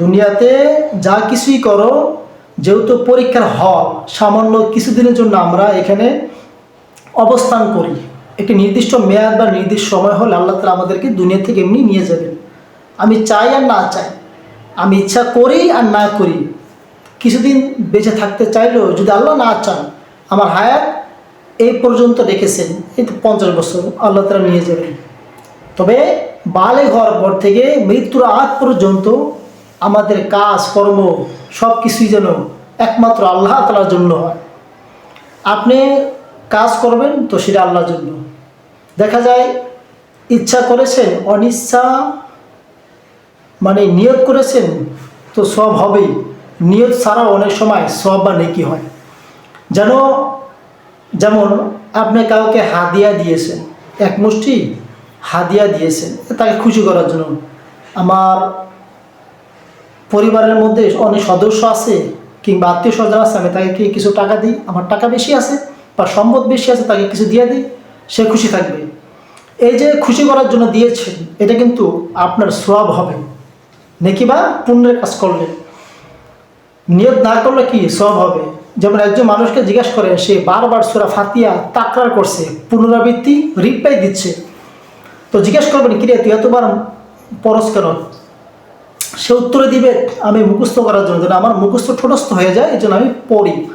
দুনিয়াতে যা কিছুই করো, যেহেতু পরীক্ষার হল সামান্য কিছুদিনের জন্য আমরা এখানে অবস্থান করি। একটি নির্দিষ্ট মেয়াদ বা নির্দিষ্ট সময় হলে আল্লাহ তালা আমাদেরকে দুনিয়া থেকে এমনি নিয়ে যাবেন। আমি চাই আর না চাই। আমি ইচ্ছা করি আর না করি। কিছুদিন বেঁচে থাকতে চাইলেও যদি আল্লাহ না চান, আমার হায়াত এই পর্যন্ত রেখেছেন, এই তো পঞ্চাশ বছর, আল্লাহ তালা নিয়ে যাবেন। তবে বালে ঘর পর থেকে মৃত্যুর আগ পর্যন্ত আমাদের কাজ, কর্ম সব কিছুই যেন একমাত্র আল্লাহ তালার জন্য হয়। আপনি কাজ করবেন তো সেটা আল্লাহর জন্য। দেখা যায়, ইচ্ছা করেছেন, অনিচ্ছা মানে নিয়োগ করেছেন, তো সব হবেই। নিয়ত ছাড়াও অনেক সময় সব বা নেকি হয়। যেন, যেমন আপনি কাউকে হাদিয়া দিয়েছেন, এক মুষ্টি হাদিয়া দিয়েছেন, তাকে খুশি করার জন্য। আমার পরিবারের মধ্যে অনেক সদস্য আছে কিংবা আত্মীয় স্বজন আছে, আমি তাকে কি কিছু টাকা দিই? আমার টাকা বেশি আছে বা সম্পদ বেশি আছে, তাকে কিছু দিয়ে দিই, সে খুশি থাকবে। এই যে খুশি করার জন্য দিয়েছেন, এটা কিন্তু আপনার সব হবে। নাকি বা পুণ্যের কাজ করলে। নিয়ত না করলে কি সব হবে? যেমন একজন মানুষকে জিজ্ঞাসা করে, সে বারবার সুরা ফাতিয়া তাকরার করছে, পুনরাবৃত্তি রিপ্লাই দিচ্ছে। তো জিজ্ঞেস করবেন, কিরে, তুই এতবার পরশ কেন? সে উত্তরে দিবে, আমি মুখস্থ করার জন্য। আমার মুখস্থ ঠোটস্থ হয়ে যায়, এই জন্য আমি পড়ি।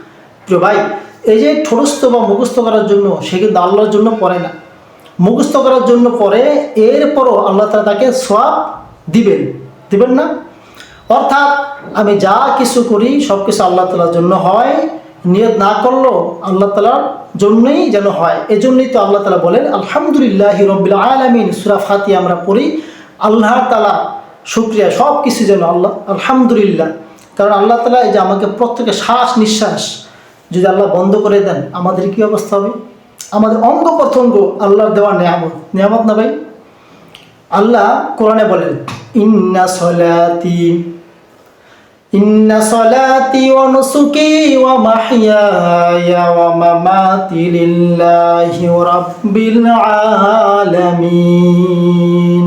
প্রিয় ভাই, এই যে ঠোটস্থ বা মুখস্থ করার জন্য, সে কিন্তু আল্লাহর জন্য পড়ে না। মুখস্থ করার জন্য পড়ে, এরপরও আল্লাহ তালা তাকে সব দিবেন। দিবেন না? অর্থাৎ, আমি যা কিছু করি, সব কিছু আল্লাহ তালার জন্য হয়। নিয়ত না করলেও আল্লাহ তালার জন্যই যেন হয়। এজন্যই তো আল্লাহ তালা বলেন, আলহামদুলিল্লাহ রবিল আলমিন। সুরা ফাতি আমরা পড়ি। আল্লাহ তালা শুক্রিয়া, সব কিছু যেন আল্লাহ, আলহামদুলিল্লাহ। কারণ আল্লাহ তালা এই যে আমাকে প্রত্যেকে শ্বাস নিঃশ্বাস যদি আল্লাহ বন্ধ করে দেন, আমাদের কি অবস্থা হবে? আমাদের অঙ্গ প্রত্যঙ্গ আল্লাহর দেওয়া নিয়ামত। নিয়ামত না ভাই? আল্লাহ কোরআনে বলেন, ইন্না সলাতি ইন্না সলাতি ওয়া নুসুকি ওয়া মাহইয়ায়া ওয়া মামাতি লিল্লাহি রাব্বিল আলামিন।